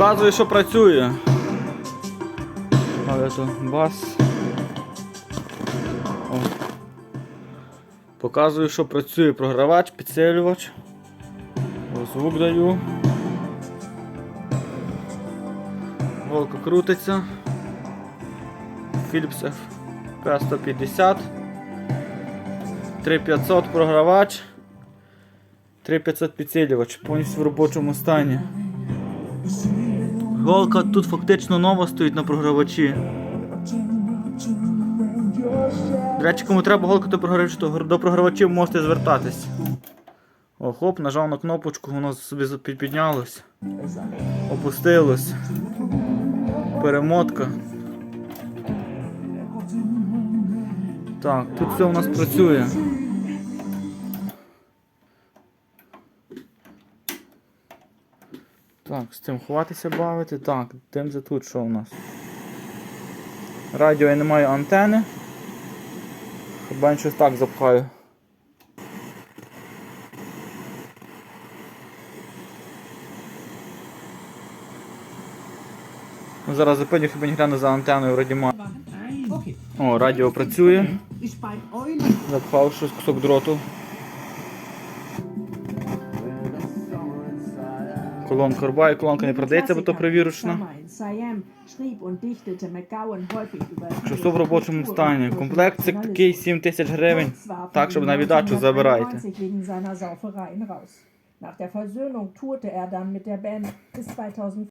Показую, що працює. Але то бас. О. Показую, що працює програвач, підсилювач. О, звук даю. Голка крутиться. Philips P150. 3500 програвач. 3500 підсилювач. Повністю в робочому стані. Голка тут фактично нова стоїть на програвачі. До речі, кому треба голка до програвачів, то до програвачів можете звертатись. О, хоп, нажав на кнопочку, воно собі піднялось. Опустилось. Перемотка. Так, тут все у нас працює. Так, з цим ховатися бавити. Так, тим же тут що у нас? Радіо я не маю антени. Хіба щось так запхаю. Ну, Зараз зупиню, хіба не гляну за антеною вроді ма. О, радіо працює. Запхав щось кусок дроту. Колонка рубає, колонка не продається, бо то привірочна. Що все в робочому стані. Комплект це такий 7 тисяч гривень. Так, щоб на віддачу забирайте. Nach der Versöhnung tourte er dann mit der Band bis 2000